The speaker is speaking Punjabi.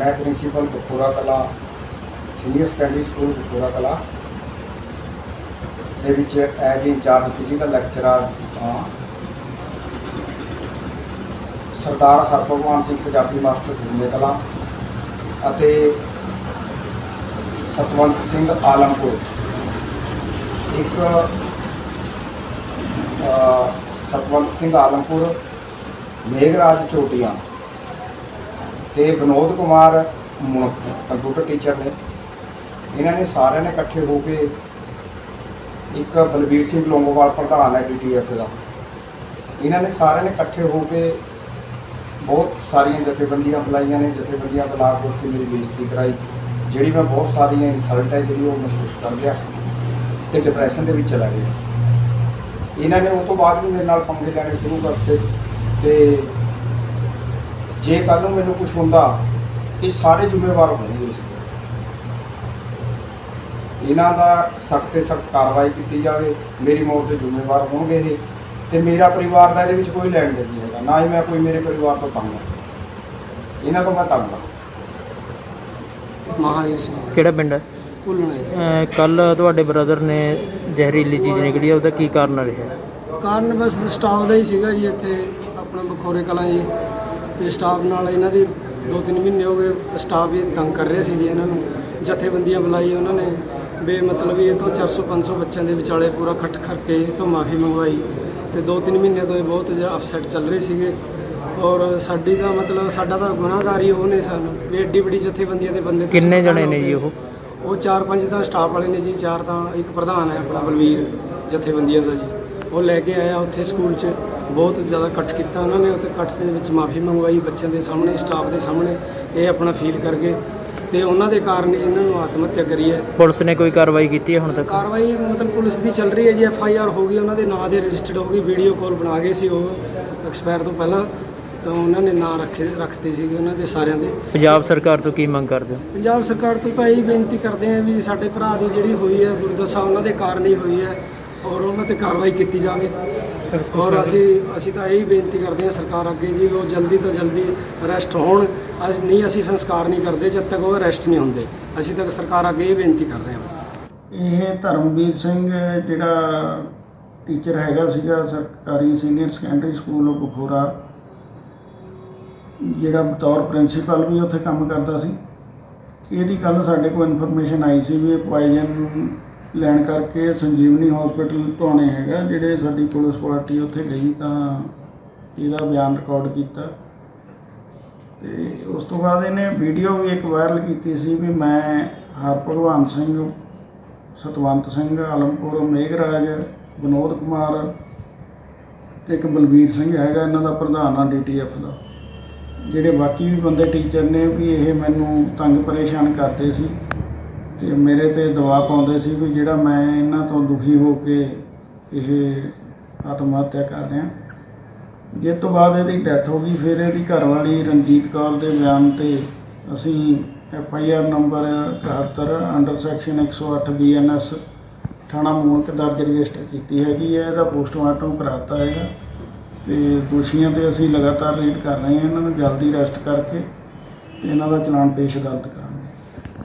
ਮੈਂ ਪ੍ਰਿੰਸੀਪਲ ਬਖੂਰਾ ਕਲਾ, ਸੀਨੀਅਰ ਸੈਕੰਡਰੀ ਸਕੂਲ ਬਖੂਰਾ ਕਲਾ, ਦੇ ਵਿੱਚ ਐਜ ਇੰਚਾਰਜ ਫਿਜ਼ੀਕਲ ਲੈਕਚਰਰ ਹਾਂ। ਸਰਦਾਰ ਹਰਭਗਵਾਨ ਸਿੰਘ, ਪੰਜਾਬੀ ਮਾਸਟਰ ਗੁਰਮੇ ਕਲਾ ਅਤੇ ਸਤਵੰਤ ਸਿੰਘ ਆਲਮਪੁਰ ਇੱਕ ਸਤਵੰਤ ਸਿੰਘ ਆਲਮਪੁਰ ਮੇਘਰਾਜ ਚੋਟੀਆਂ ਤੇ ਵਿਨੋਦ ਕੁਮਾਰ ਮੁਣਕ ਕੰਪਿਊਟਰ ਟੀਚਰ ਨੇ। ਇਹਨਾਂ ਨੇ ਸਾਰਿਆਂ ਨੇ ਇਕੱਠੇ ਹੋ ਕੇ ਇੱਕ ਬਲਬੀਰ ਸਿੰਘ ਲੋਂਗੋਵਾਲ ਪ੍ਰਧਾਨ ਹੈ ਡੀਟੀਐਫ ਦਾ। ਇਹਨਾਂ ਨੇ ਸਾਰਿਆਂ ਨੇ ਇਕੱਠੇ ਹੋ ਕੇ ਬਹੁਤ ਸਾਰੀਆਂ ਜਥੇਬੰਦੀਆਂ ਬੁਲਾਈਆਂ ਨੇ, ਜਥੇਬੰਦੀਆਂ ਬੁਲਾ ਕੇ ਉੱਥੇ ਮੇਰੀ ਬੇਇੱਜ਼ਤੀ ਕਰਾਈ, ਜਿਹੜੀ ਮੈਂ ਬਹੁਤ ਸਾਰੀਆਂ ਇਨਸਲਟ ਹੈ ਜਿਹੜੀ ਉਹ ਮਹਿਸੂਸ ਕਰ ਲਿਆ ਤੇ ਡਿਪਰੈਸ਼ਨ ਦੇ ਵਿੱਚ ਚਲਾ ਗਿਆ। ਇਹਨਾਂ ਨੇ ਉਸ ਤੋਂ ਬਾਅਦ ਵੀ ਮੇਰੇ ਨਾਲ ਪੰਗੇ ਲੈਣੇ ਸ਼ੁਰੂ ਕਰਤੇ ਤੇ ਜੇ ਕੱਲ ਨੂੰ ਮੈਨੂੰ ਕੁਝ ਹੁੰਦਾ ਇਹ ਸਾਰੇ ਜ਼ਿੰਮੇਵਾਰ ਹੋਣਗੇ ਇਸ ਦੇ। ਇਹਨਾਂ ਦਾ ਸਖਤ ਤੇ ਸਖਤ ਕਾਰਵਾਈ ਕੀਤੀ ਜਾਵੇ ਮੇਰੀ ਮੌਤ ਦੇ ਜ਼ਿੰਮੇਵਾਰ ਹੋਣਗੇ ਇਹ ਤੇ ਮੇਰਾ ਪਰਿਵਾਰ ਦਾ ਇਹਦੇ ਵਿੱਚ ਕੋਈ ਲੈਣ ਦੇਣ ਨਹੀਂ ਹੈਗਾ ਨਾ ਹੀ ਮੈਂ ਕੋਈ ਮੇਰੇ ਪਰਿਵਾਰ ਤੋਂ ਤੰਗ ਹਾਂ। ਇਹਨਾਂ ਤੋਂ ਮੈਂ ਤੰਗ ਹਾਂ। ਮਹਾਵੀਰ ਸਿੰਘ ਕਿਹੜਾ ਪਿੰਡ ਹੈ? ਭੁੱਲਣਾ ਕੱਲ ਤੁਹਾਡੇ ਬ੍ਰਦਰ ਨੇ ਜ਼ਹਿਰੀਲੀ ਚੀਜ਼ ਨਿਕਲੀ ਆ, ਉਹਦਾ ਕੀ ਕਾਰਨ ਰਿਹਾ? ਕਾਰਨ ਬਸ ਸਟਾਫ ਦਾ ਹੀ ਸੀਗਾ ਜੀ ਇੱਥੇ ਆਪਣਾ ਬਖੋਰੇ ਕਲਾਂ ਜੀ। ਤੇ ਸਟਾਫ ਨਾਲ ਇਹਨਾਂ ਦੀ ਦੋ ਤਿੰਨ ਮਹੀਨੇ ਹੋ ਗਏ ਸਟਾਫ ਵੀ ਤੰਗ ਕਰ ਰਿਹਾ ਸੀ ਜੀ ਇਹਨਾਂ ਨੂੰ। ਜਥੇਬੰਦੀਆਂ ਬੁਲਾਈ ਉਹਨਾਂ ਨੇ। ਬੇ ਮਤਲਬ ਇਹ ਤੋਂ 400 500 ਬੱਚਿਆਂ ਦੇ ਵਿਚਾਲੇ ਪੂਰਾ ਇਕੱਠ ਕਰਕੇ ਇਹ ਤੋਂ ਮਾਫੀ ਮੰਗਵਾਈ। ਤੇ ਦੋ ਤਿੰਨ ਮਹੀਨੇ ਤੋਂ ਇਹ ਬਹੁਤ ਜ਼ਿਆਦਾ ਅਪਸੈਟ ਚੱਲ ਰਹੇ ਸੀਗੇ। ਔਰ ਸਾਡੀ ਦਾ ਮਤਲਬ ਸਾਡਾ ਤਾਂ ਗੁਨਾਹਗਾਰ ਹੀ ਉਹ ਨੇ ਸਾਨੂੰ। ਵੀ ਐਡੀ ਵੱਡੀ ਜਥੇਬੰਦੀਆਂ ਦੇ ਬੰਦੇ ਕਿੰਨੇ ਜਣੇ ਨੇ ਜੀ। ਉਹ? ਉਹ ਚਾਰ ਪੰਜ ਤਾਂ ਸਟਾਫ ਵਾਲੇ ਨੇ ਜੀ ਚਾਰ ਤਾਂ ਇੱਕ ਪ੍ਰਧਾਨ ਹੈ ਆਪਣਾ ਬਲਵੀਰ ਜਥੇਬੰਦੀਆਂ ਦਾ ਜੀ। ਉਹ ਲੈ ਕੇ ਆਇਆ ਉੱਥੇ ਸਕੂਲ 'ਚ। ਬਹੁਤ ਜ਼ਿਆਦਾ ਇਕੱਠ ਕੀਤਾ ਉਹਨਾਂ ਨੇ ਉੱਥੇ ਇਕੱਠ ਦੇ ਵਿੱਚ ਮਾਫੀ ਮੰਗਵਾਈ ਬੱਚਿਆਂ ਦੇ ਸਾਹਮਣੇ ਸਟਾਫ ਦੇ ਸਾਹਮਣੇ ਇਹ ਆਪਣਾ ਫੀਲ ਕਰ ਗਏ ਤੇ ਉਹਨਾਂ ਦੇ ਕਾਰਨ ਹੀ ਇਹਨਾਂ ਨੂੰ ਆਤਮ ਹੱਤਿਆ ਕਰੀ ਹੈ। ਪੁਲਿਸ ਨੇ ਕੋਈ ਕਾਰਵਾਈ ਕੀਤੀ ਹੈ ਹੁਣ ਤੱਕ? ਕਾਰਵਾਈ ਮਤਲਬ ਪੁਲਿਸ ਦੀ ਚੱਲ ਰਹੀ ਹੈ ਜੀ ਐਫ ਆਈ ਆਰ ਹੋ ਗਈ ਉਹਨਾਂ ਦੇ ਨਾਂ ਦੇ ਰਜਿਸਟਰਡ ਹੋ ਗਈ ਵੀਡੀਓ ਕਾਲ ਬਣਾ ਗਏ ਸੀ ਉਹ ਐਕਸਪਾਇਰ ਤੋਂ ਪਹਿਲਾਂ ਤਾਂ ਉਹਨਾਂ ਨੇ ਨਾਂ ਰੱਖੇ ਰੱਖਤੇ ਸੀਗੇ ਉਹਨਾਂ ਦੇ ਸਾਰਿਆਂ ਦੇ। ਪੰਜਾਬ ਸਰਕਾਰ ਤੋਂ ਕੀ ਮੰਗ ਕਰਦੇ ਹੋ? ਪੰਜਾਬ ਸਰਕਾਰ ਤੋਂ ਤਾਂ ਇਹੀ ਬੇਨਤੀ ਕਰਦੇ ਹਾਂ ਵੀ ਸਾਡੇ ਭਰਾ ਦੀ ਜਿਹੜੀ ਹੋਈ ਹੈ ਦੁਰਦਸ਼ਾ ਉਹਨਾਂ ਦੇ ਕਾਰਨ ਹੀ ਹੋਈ ਹੈ। ਔਰ ਉਹਨਾਂ ਤੇ ਕਾਰਵਾਈ ਕੀਤੀ ਜਾਵੇ। ਔਰ ਅਸੀਂ ਅਸੀਂ ਤਾਂ ਇਹੀ ਬੇਨਤੀ ਕਰਦੇ ਹਾਂ ਸਰਕਾਰ ਅੱਗੇ ਜੀ, ਉਹ ਜਲਦੀ ਤੋਂ ਜਲਦੀ ਅਰੈਸਟ ਹੋਣ। ਅੱਜ ਨਹੀਂ, ਅਸੀਂ ਸੰਸਕਾਰ ਨਹੀਂ ਕਰਦੇ, ਜਦ ਤੱਕ ਉਹ ਅਰੈਸਟ ਨਹੀਂ ਹੁੰਦੇ। ਅਸੀਂ ਤਾਂ ਸਰਕਾਰ ਅੱਗੇ ਇਹ ਬੇਨਤੀ ਕਰ ਰਹੇ ਹਾਂ ਬਸ। ਇਹ ਧਰਮਵੀਰ ਸਿੰਘ, ਜਿਹੜਾ ਟੀਚਰ ਹੈਗਾ ਸੀਗਾ, ਸਰਕਾਰੀ ਸੀਨੀਅਰ ਸੈਕੰਡਰੀ ਸਕੂਲ ਬਖੋਰਾ ਜਿਹੜਾ ਬਤੌਰ ਪ੍ਰਿੰਸੀਪਲ ਵੀ ਉੱਥੇ ਕੰਮ ਕਰਦਾ ਸੀ। ਇਹਦੀ ਕੱਲ ਸਾਡੇ ਕੋਲ ਇਨਫੋਰਮੇਸ਼ਨ ਆਈ ਸੀ ਵੀ ਇਹ ਪੋਇਜ਼ਨ ਲੈਣ ਕਰਕੇ ਸੰਜੀਵਨੀ ਹਸਪੀਟਲ ਧੋਣੇ ਹੈਗਾ, ਜਿਹੜੇ ਸਾਡੀ ਪੁਲਿਸ ਪਾਰਟੀ ਉੱਥੇ ਗਈ ਤਾਂ ਇਹਦਾ ਬਿਆਨ ਰਿਕਾਰਡ ਕੀਤਾ। ਤੇ ਉਸ ਤੋਂ ਬਾਅਦ ਇਹਨੇ ਵੀਡੀਓ ਵੀ ਇੱਕ ਵਾਇਰਲ ਕੀਤੀ ਸੀ ਵੀ ਮੈਂ ਹਰ ਹਰਭਗਵਾਨ ਸਿੰਘ, ਸਤਵੰਤ ਸਿੰਘ, ਆਲਮਪੁਰ, ਮੇਘਰਾਜ, ਵਿਨੋਦ ਕੁਮਾਰ ਤੇ ਇੱਕ ਬਲਬੀਰ ਸਿੰਘ ਹੈਗਾ, ਇਹਨਾਂ ਦਾ ਪ੍ਰਧਾਨ ਆ ਡੀਟੀਐਫ ਦਾ। ਜਿਹੜੇ ਬਾਕੀ ਵੀ ਬੰਦੇ ਟੀਚਰ ਨੇ ਵੀ ਇਹ ਮੈਨੂੰ ਤੰਗ ਪਰੇਸ਼ਾਨ ਕਰਦੇ ਸੀ। ਤੇ ਮੇਰੇ ਤੇ ਦਬਾਅ ਪਾਉਂਦੇ ਸੀ ਵੀ ਜਿਹੜਾ ਮੈਂ ਇਹਨਾਂ ਤੋਂ ਦੁਖੀ ਹੋ ਕੇ ਇਹ ਆਤਮ ਹੱਤਿਆ ਕਰ ਰਿਹਾ। ਜਿਸ ਤੋਂ ਬਾਅਦ ਇਹਦੀ ਡੈਥ ਹੋ ਗਈ, ਫਿਰ ਇਹਦੀ ਘਰਵਾਲੀ ਰਣਜੀਤ ਕੌਰ ਦੇ ਬਿਆਨ ਤੇ ਅਸੀਂ F I R number 71 under section 108 B N S ਥਾਣਾ ਮੂਲਕ ਦਰਜ ਰਜਿਸਟਰ ਕੀਤੀ ਹੈਗੀ ਹੈ। ਇਹਦਾ ਪੋਸਟਮਾਰਟਮ ਕਰਾਤਾ ਹੈਗਾ ਤੇ ਦੋਸ਼ੀਆਂ ਤੇ ਅਸੀਂ ਲਗਾਤਾਰ ਰੇਡ ਕਰ ਰਹੇ ਹਾਂ। ਇਹਨਾਂ ਨੂੰ ਜਲਦੀ ਅਰੈਸਟ ਕਰਕੇ ਤੇ ਇਹਨਾਂ ਦਾ ਚਲਾਨ ਪੇਸ਼ ਅਦਾਲਤ ਕਰਾਂਗੇ।